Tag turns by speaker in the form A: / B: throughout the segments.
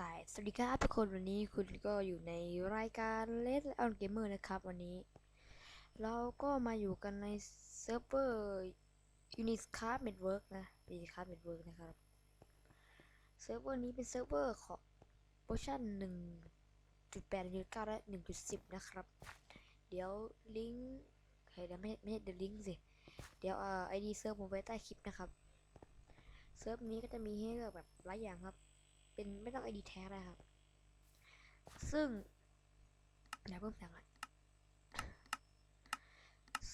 A: สายสวัสดีครับทุกคนวันนี้คุณก็อยู่ในรายการ Let On Gamer นะครับวันนี้ เราก็มาอยู่กันในเซิร์ฟเวอร์ Uniscraft Network นะ Uniscraft Network นะครับเซิร์ฟเวอร์นี้เป็นเซิร์ฟเวอร์ของเวอร์ชัน1.8 1.9และ1.10นะครับ เดี๋ยวลิงก์เฮ้ยเดี๋ยวไม่ไม่ใช่เดี๋ยวลิงก์สิ เดี๋ยวเอ่อ ID เซิร์ฟผมไว้ใต้คลิปนะครับเซิร์ฟนี้ก็จะมีให้เลือกแบบหลายอย่างครับ เป็นไม่ต้อง ID แท้นะครับ ซึ่งเดี๋ยวเพิ่มเสียงก่อน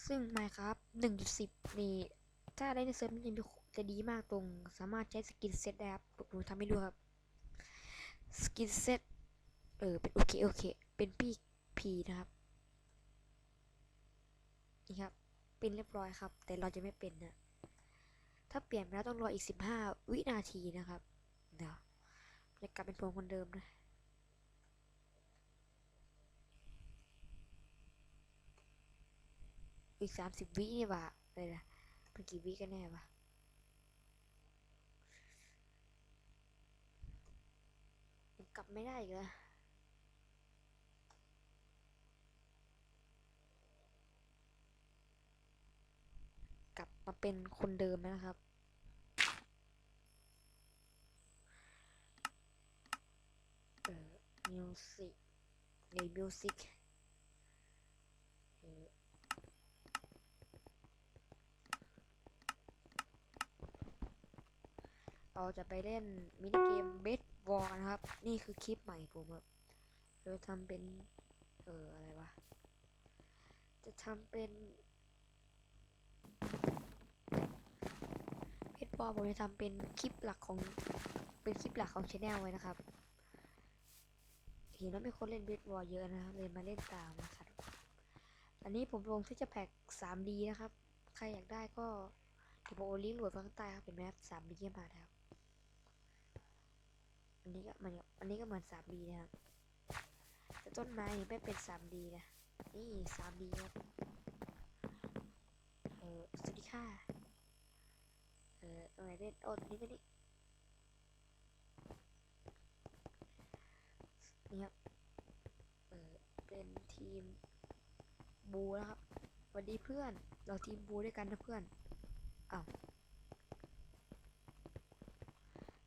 A: ซึ่ง Minecraft 1.10 นี่ ถ้าได้ในเซิร์ฟจะจะดีมากตรง สามารถใช้สกินเซ็ตได้ครับผมทำให้ดูครับ สกินเซ็ตเออ เป็นโอเค โอเค เป็นปีพีนะครับ นี่ครับ เป็นเรียบร้อยครับ แต่เราจะไม่เป็นนะ ถ้าเปลี่ยนไปแล้วต้องรออีก 15 วินาทีนะครับ เดี๋ยว จะกลับเป็นผมคนเดิมนะอีก30วินี่ว่าเลยนะเป็นกี่วิกันแน่วะกลับไม่ได้อีกแล้วกลับมาเป็นคนเดิมนะครับ เออ มิวสิกในมิวสิกเราจะไปเล่นมินิเกมเบสบอลนะครับ นี่คือคลิปใหม่ผมครับเราทำเป็น เอออะไรวะ จะทำเป็นเบสบอลผมจะทำเป็นคลิปหลักของ เป็นคลิปหลักของช anel ไว้นะครับ เห็นว่ามีคนเล่นเบสบอลเยอะนะครับเลยมาเล่นตามนะครับอันนี้ผมลงที่จะแพ็ก 3D นะครับ ใครอยากได้ก็เดี๋ยวผมเอลิงก์โหลดข้างใต้ครับเป็นแมป 3D มานะครับอันนี้ก็มันอันนี้ก็เหมือน 3D นะครับแต่ต้นไม้ไม่เป็น 3D นะนี่ 3D ครับเออสวัสดีค่ะเออตรงไหนเล่นโอ้ตรงนี้ก็นี่ นี่ครับเออเป็นทีมบูนะครับสวัสดีเพื่อน เราทีมบูด้วยกันนะเพื่อนอ้าว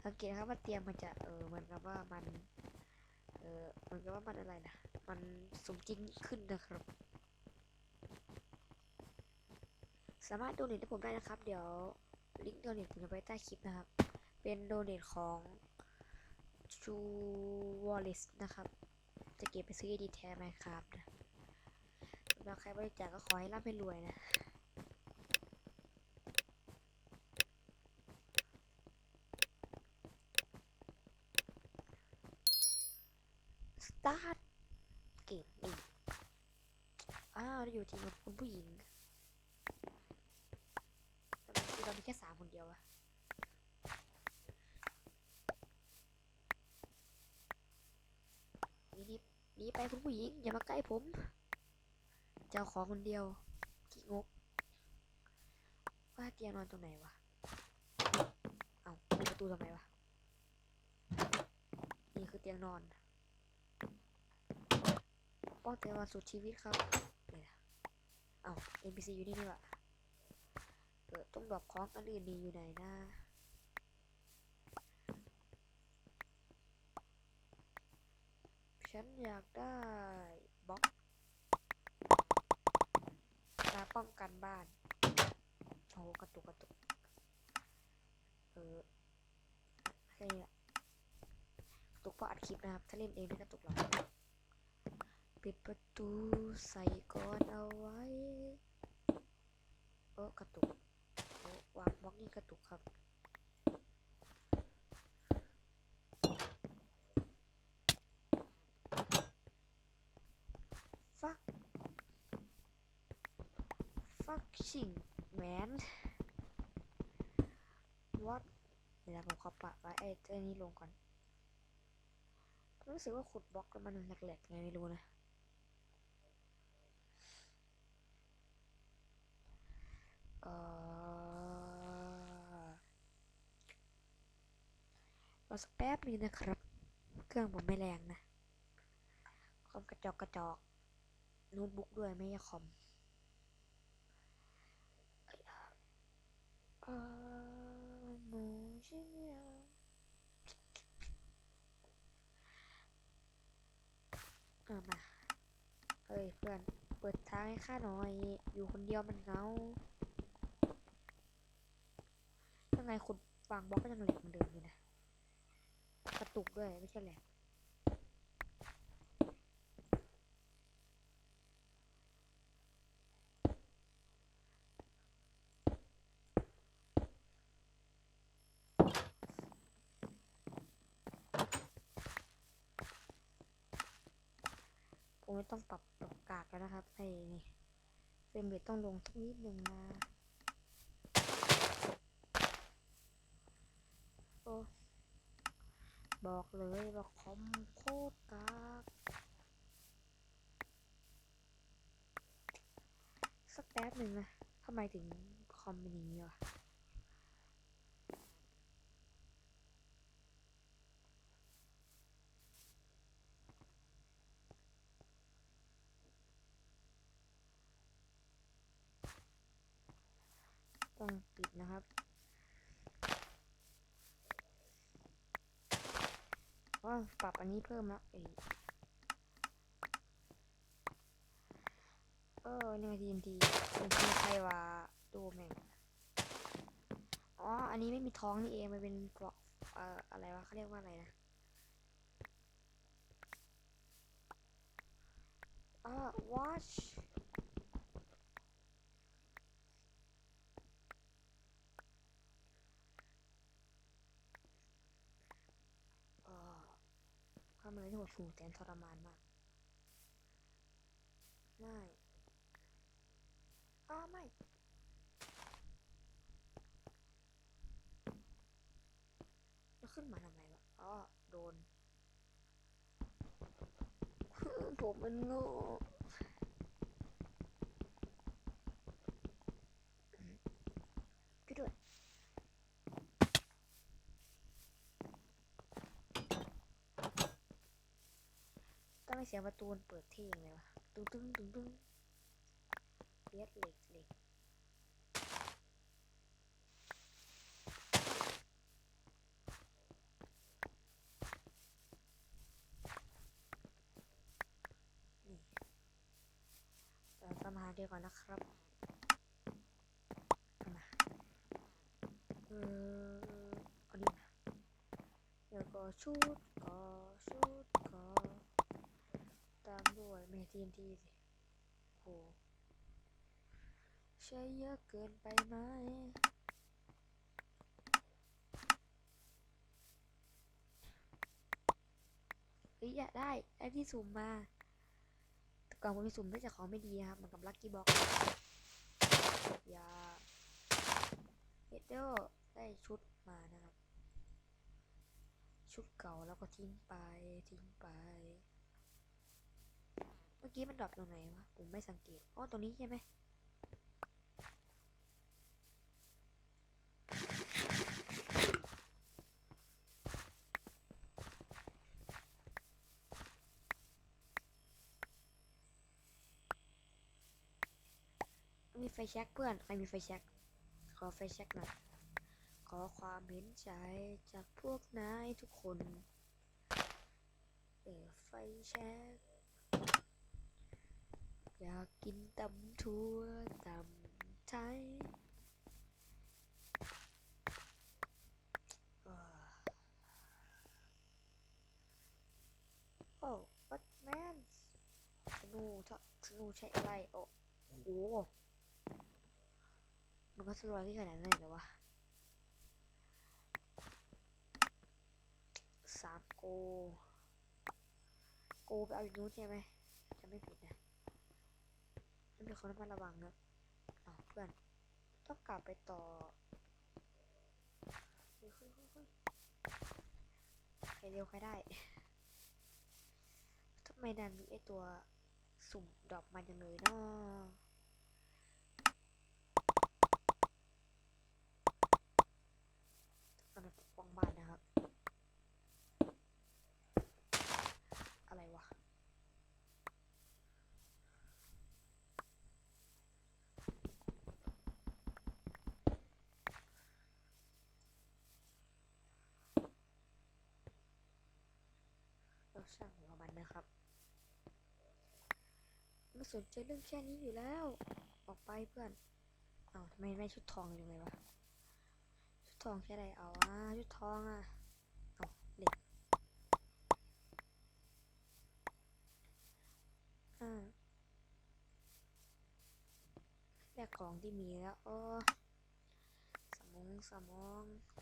A: สังเกตครับว่าเตียงมันจะเออมันกับว่ามันเออมันกับว่ามันอะไรนะมันสมจริงขึ้นนะครับ สามารถโดเนทให้ผมได้นะครับ เดี๋ยวลิงก์โดเนทผมจะไว้ใต้คลิปนะครับ เป็นโดเนทของ True Wallet นะครับ จะเก็บไปซื้อดีแท้ไหมครับนะสำหรับใครบริจาคก็ขอให้ร่ำให้รวยนะสตาร์ทเกมนี่อ้าวเราอยู่ทีมกับคุณผู้หญิงทำไมคือเรามีแค่สามคนเดียวอะ นี่นี่หนีไป คุณผู้หญิง อย่ามาใกล้ผม เจ้าของคนเดียวขี้งก ว่าเตียงนอนตรงไหนวะ เอาปิดประตูทำไมวะ นี่คือเตียงนอน ป้องเตียงนอนสุดชีวิตครับเนี่ยนะเอา NPC อยู่นี่นี่วะเออต้องดรอปของอันอื่นดีอยู่ไหนนะ ฉันอยากได้บล็อกมาป้องกันบ้านโอ้โหกระตุกกระตุก เอออะไรเนี่ยกระตุกเพราะอัดคลิปนะครับ ถ้าเล่นเองไม่กระตุกหรอก ปิดประตูใส่ก่อนเอาไว้เออกระตุก โอ้วางบล็อกนี่กระตุกครับ fucking man what เดี๋ยวผมขอปะไว้ไอ้เจ้านี้ลงก่อนรู้สึกว่าขุดบล็อกแล้วมันแหลกๆไงไม่รู้นะเออรอสักแป๊บนึงนะครับ เครื่องผมไม่แรงนะคอมกระจอกกระจอกโน้ตบุ๊กด้วยไม่ใช่คอม เอ่อหนูชื่อเนี่ยเออมา เฮ้ยเพื่อน เปิดทางให้ข้าหน่อย อยู่คนเดียวมันเหงายังไงคุณวางบล็อกก็ยังแหลกเหมือนเดิมอยู่นะ กระตุกด้วยไม่ใช่แหลก ผมไม่ต้องปรับปรับกากแล้วนะครับไอ้นี่เฟรมเรทต้องลงสักนิดหนึ่งนะ โอ้บอกเลยว่าคอมโคตรกากสักแป๊บหนึ่งนะทำไมถึงคอมเป็นอย่างนี้วะ ต้องปิดนะครับ ว่าปรับอันนี้เพิ่มแล้วเอเออเนี่ยทีนทีทีนทีใครว่าดูแม่งอ๋อ อันนี้ไม่มีท้องนี่เอง มันเป็นเกราะเอ่ออะไรวะเขาเรียกว่าอะไรนะอ่า watch เออทำอะไรที่หดหู่แสนทรมานมากไม่อ้าไม่แล้วขึ้นมาทำไมวะอ๋อโดน ผมมันโง่ช่วยด้วย ต้องให้เสียงประตูนเปิดเท่งเลยวะตึ้งตึ้งตึ้งตึ้งเลียดเหล็กเหล็กนี่เราสมาเดียวก่อนนะครับมาเออเอาดีมาแล้วก็ชุดก็ชุด ก็ตามด้วยเมทีนทีสิโหใช้เยอะเกินไปไหมเฮ้ยอยากได้ได้ที่สุ่มมาแต่ก่อนผมไปสุ่มได้จากของไม่ดีนะครับเหมือนกับลัคกี้บ็อกอย่าเฮดเดอร์ได้ชุดมานะครับ ชุดเก่าแล้วก็ทิ้งไปทิ้งไป เมื่อกี้มันดรอปตรงไหนวะ ผมไม่สังเกตอ๋อตรงนี้ใช่ไหมมีไฟแช็กเพื่อนใครมีไฟแช็กขอไฟแช็กหน่อยขอความเห็นใจจากพวกนายทุกคนเปิดไฟแช็ก อยากกินตำทั่วตำไทยโอ้บัตแมนธนูทะธนูใช้อะไรโอ้โหมันก็สลอยที่ขนาดนั้นเลยวะสามโก โกไปเอาอยู่นู้นใช่ไหมจะไม่ผิดนะ นั่นเป็นคนระมัดระวังนะอ้าวเพื่อนต้องกลับไปต่อเฮ้ยเฮ้ยเฮ้ยเฮ้ยใครเร็วใครได้ทำไมดันมีไอตัวสุ่มดอกมาจังเลยเนาะกำลังปกป้องบ้านนะครับ ช่างหัวมันนะครับไม่สนใจเรื่องแค่นี้อยู่แล้ว ออกไปเพื่อนเอาทำไมไม่ชุดทองอยู่เลยวะชุดทองแค่ไหนเอาอะชุดทองอะเอาเหล็กอ่าแลกของที่มีแล้วโอ้สมองสมอง ก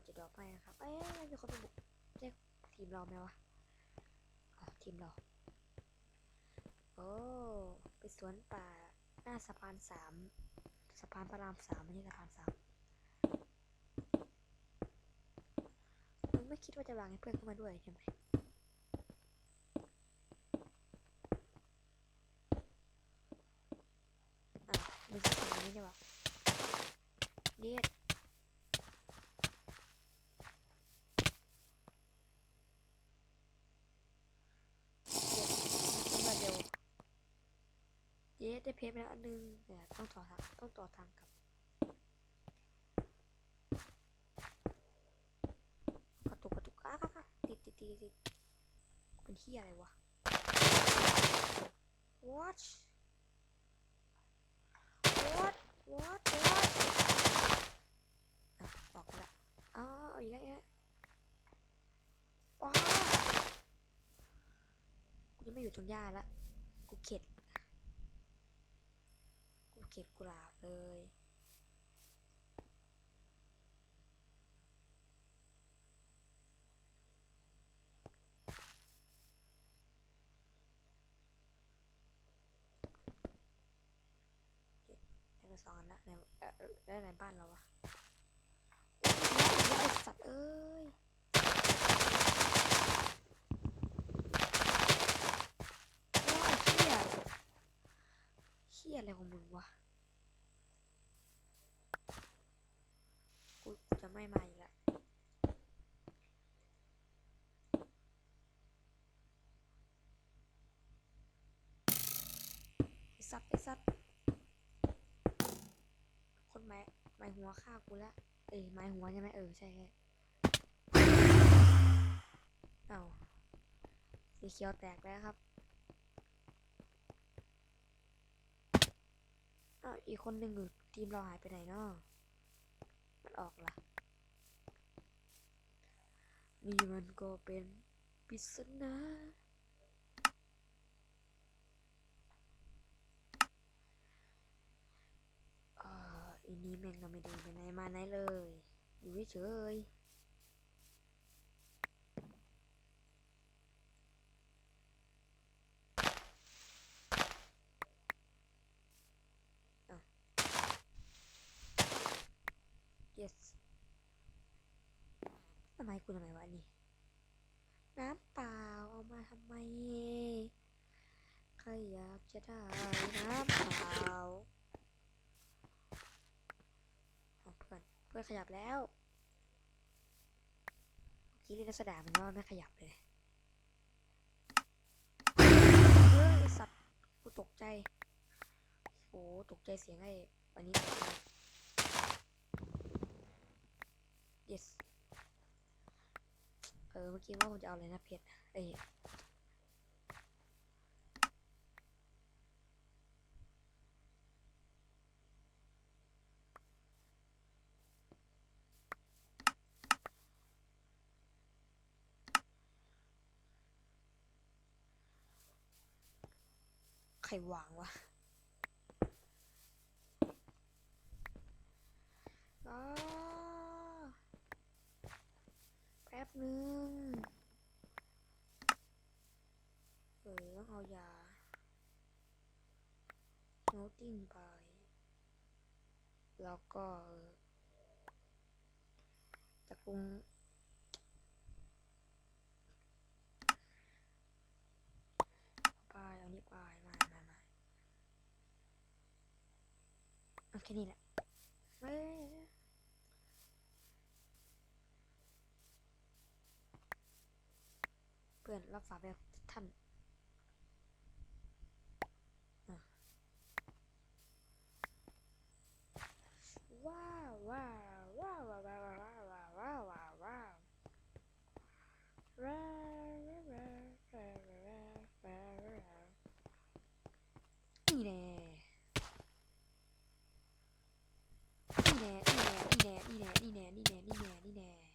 A: ดจะดรอปไปนะครับ เอ้ยมีคนไปบุกเรียกทีมเราไหมวะ อ๋อ ทีมเรา โอ้ ไปสวนป่าหน้าสะพานสามสะพานพระรามสามไม่ใช่สะพานสามมึงไม่คิดว่าจะวางให้เพื่อนเข้ามาด้วยใช่ไหมอะมึงจะทำอันนี้ใช่ปะเดียด เดี๋ยวเร็ว เพชรไปแล้วอันนึงเดี๋ยวต้องต่อทางต้องต่อทางกับกระตุกกระตุกอ้าวติดติดติดติดเป็นที่อะไรวะ what what what what ออกละอ้าวอีกแล้วอีกแล้วว้าวกูจะไม่อยู่ตรงหญ้าละกูเข็ด กูเข็ดกุหลาบเลยได้ไปสองนละในเอ่อได้ในบ้านเราวะสัตว์เอ้ยโอ้ยเฮียเฮียอะไรของมึงวะ กูกู จะไม่มาอีกละไอสัตว์ไอสัตว์คนไม้ไม้หัวฆ่ากูละเอ้ยไม้หัวใช่ไหมเออใช่ใช่เอ้าสีเขียวแตกแล้วครับอ้าวอีกคนหนึ่งอยู่ทีมเราหายไปไหนเนาะมันออกล่ะ นี่มันก็เป็นปริศนาอ่าอีนี้แม่งก็ไม่ได้ไปไหนมาไหนเลย อยู่เฉยๆ yes ทำไมกูทำไมวะนี่ น้ำเปล่าเอามาทำไมใครอยากจะได้น้ำเปล่าเอาเพื่อนเพื่อนขยับแล้วเมื่อกี้เรียนรัศดามันว่าไม่ขยับเลยเฮ้ยไอ้สัตว์กูตกใจโอ้ตกใจเสียงไอ้วันนี้ yes ออเมื่อกี้ว่าผมจะเอาอะไรนะเพชรเอ้ใครวางวะแป๊บนึง เออต้องเอายาโน ติ้งไป แล้วก็ตะกรุงไปเอานี่ไปมามามาเอาแค่นี้แหละเฮ้ยเพื่อนรับฝาแบบท่าน นี่แน่นี่แน่นี่แน่นี่แน่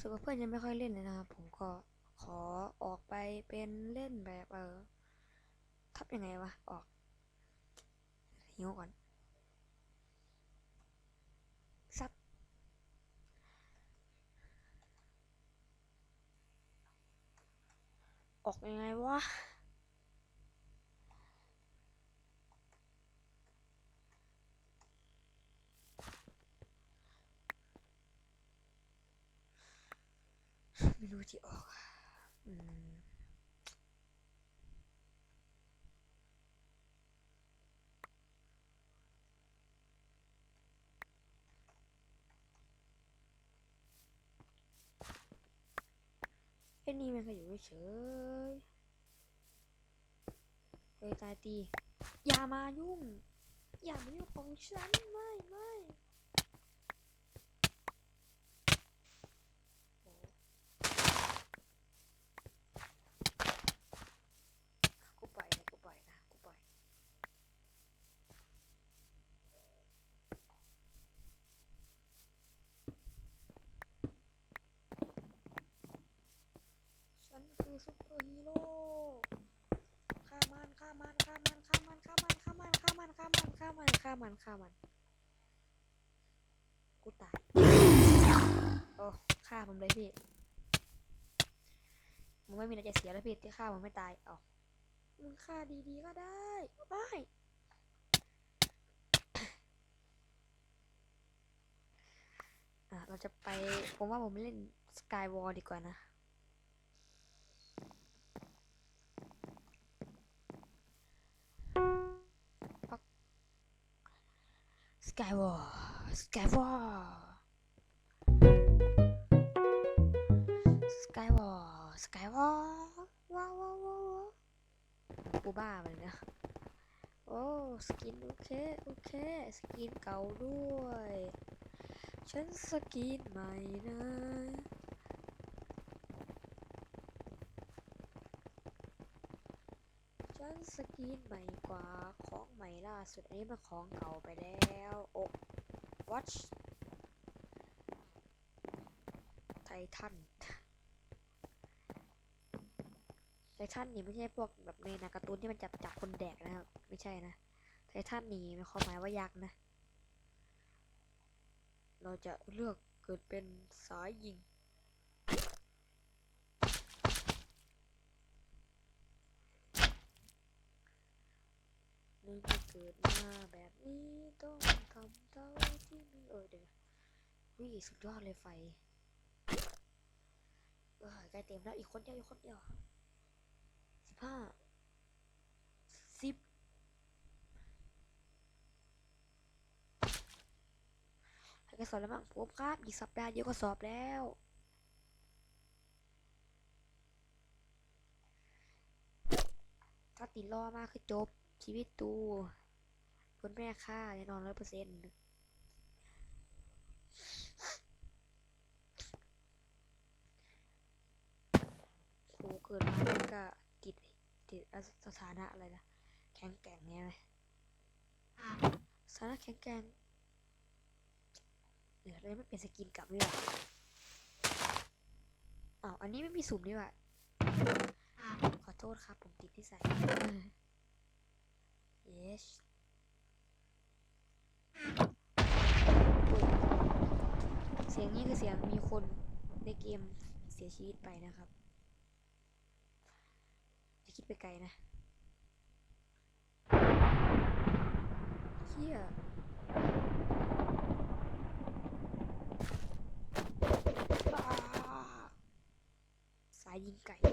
A: สึกว่าเพื่อนยังไม่ค่อยเล่นเลยนะครับผมก็ขอออกไปเป็นเล่นแบบเออทับยังไงวะ ออกหิวก่อน ซับ ออกยังไงวะ ไม่รู้ที่ออกอืมไอ้นี่มันก็อยู่เฉยเฮ้ยตายตี อย่ามายุ่ง อย่ามายุ่งของฉัน ไม่ไม่โอ้กูปล่อยนะกูปล่อยนะกูปล่อย ฉันคือ ซุปเปอร์ฮีโร่ฆ่ามันฆ่ามันฆ่ามันฆ่ามันฆ่ามันฆ่ามันฆ่ามันฆ่ามันฆ่ามันฆ่ามันฆ่ามันกูตายโอ้ฆ่าผมเลยพี่มึงไม่มีอะไรจะเสียแล้วพี่ที่ฆ่ามึงไม่ตายเอ้ามึงฆ่าดีๆก็ได้ไม่เราจะไป ผมว่าผมเล่นสกายวอลดีกว่านะ Skywall Skywall Skywall Skywall ว้าวว้าวว้าวว้าวกูบ้าไปเลยนะโอ้สกินโอเคโอเคสกินเก่าด้วย ฉันสกินใหม่นะฉันสกินใหม่กว่า ของใหม่ล่าสุด อันนี้มันของเก่าไปแล้วโอ้ watch ไททันไททันนี่ไม่ใช่พวกแบบในนาการ์ตูนที่มันจับจับคนแดกนะครับ ไม่ใช่นะไททันนี่มีความหมายว่ายักษ์นะ เราจะเลือกเกิดเป็นสายยิง ใน เกิดมาแบบนี้ต้องทำเท่าที่มีเออเดี๋ยววิสุดยอดเลยไฟเออใกล้เต็มแล้วอีกคนเดียวอีกคนเดียวสิบห้าสิบให้กระสอบแล้วมั้งผมครับอีกสัปดาห์เดียวก็สอบแล้วถ้าติดรอมากคือจบชีวิตตู คุณแม่ค่าแน่นอนร้อยเปอร์เซ็นต์โหเกิดมาแล้วก็ติดติดอะสถานะอะไรนะแข็งแกร่งไงไหมสถานะแข็งแกร่งเดี๋ยวเลยไม่เป็นสกินกลับเลยอ้าวอันนี้ไม่มีสุ่มนี่หว่าขอโทษครับ ผมติดที่ใส่ yes เสียงนี้คือเสียงมีคนในเกมเสียชีวิตไปนะครับจะคิดไปไกลนะเฮียสายยิงไก่ แล้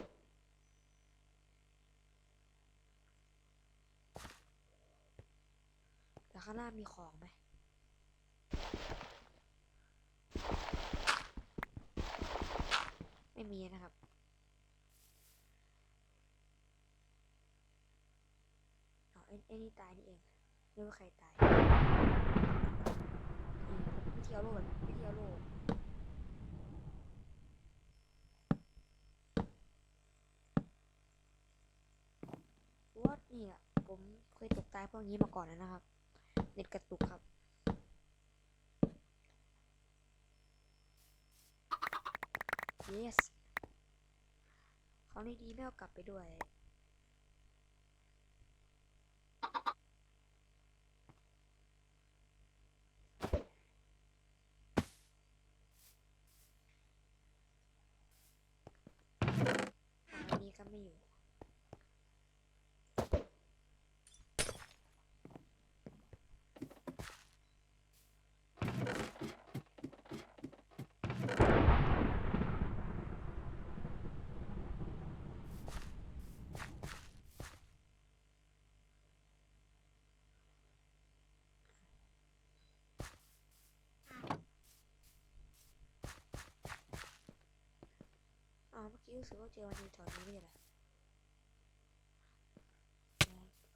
A: ว ข้างล่างมีของไหมไม่มีนะครับอ๋อไอ้ไอ้นี่ตายนี่เองเรียกว่าใครตายอืมวิธีเอาโล่ก่อนวิธีเอาโล่วัดนี่อะผมเคยตกตายพวกนี้มาก่อนแล้วนะครับ เน็ตกระตุกครับเยสเขาในดีไม่เอากลับไปด้วย อ๋อเมื่อกี้รู้สึกว่าเจอวันนี้แถวนี้ไม่ใช่เหรอ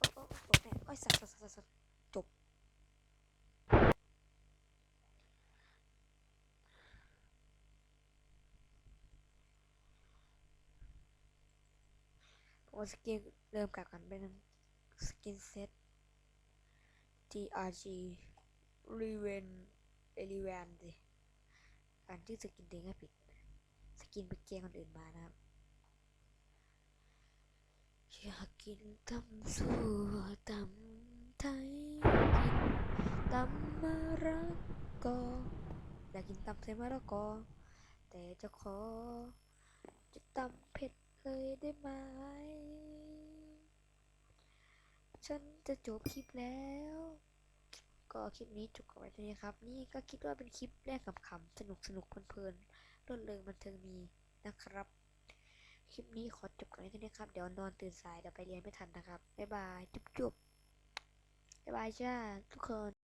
A: โอ้โอ้โอ้โอ้แม่โอ้ยสัตว์สัตว์สัตว์สัตว์จบโอ้สกินเริ่มกลับกันเป็นสกินเซ็ต TRG r e v e n e l e v a n สิอ่านที่สกินเด้งให้ผิด สกินไปเกคนอื่นมานะครับ อยากกินตำสั่วตำไทยกินตำมะระกออยากกินตำใส่มะระกอ แต่จะขอ จะตำเผ็ดเลยได้ไหม ฉันจะจบคลิปแล้วก็คลิปนี้จบกันไว้เท่านี้ครับ นี่ก็คิดว่าเป็นคลิปแรกขำๆสนุกสนุกเพลินๆ รื่นเริงบันเทิงมีนะครับ คลิปนี้ขอจบกันแค่นี้ครับ เดี๋ยวนอนตื่นสายเดี๋ยวไปเรียนไม่ทันนะครับ บ๊ายบาย จุ๊บๆบ๊ายบายจ้าทุกคน